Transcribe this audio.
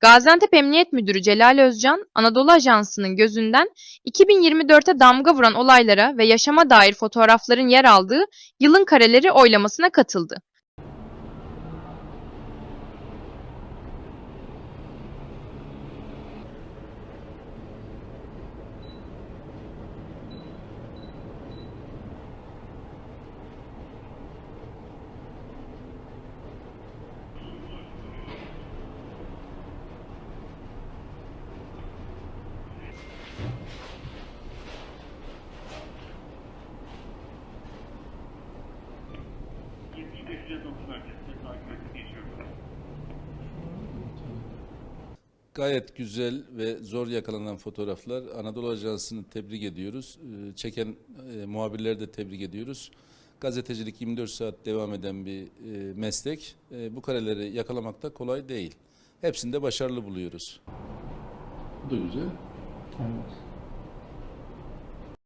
Gaziantep Emniyet Müdürü Celal Özcan, Anadolu Ajansı'nın gözünden 2024'te damga vuran olaylara ve yaşama dair fotoğrafların yer aldığı Yılın Kareleri oylamasına katıldı. Gayet güzel ve zor yakalanan fotoğraflar. Anadolu Ajansı'nı tebrik ediyoruz. Ee, Çeken e, muhabirleri de tebrik ediyoruz. Gazetecilik 24 saat devam eden bir e, meslek. E, bu kareleri yakalamak da kolay değil. Hepsinde başarılı buluyoruz. Bu da güzel. Evet.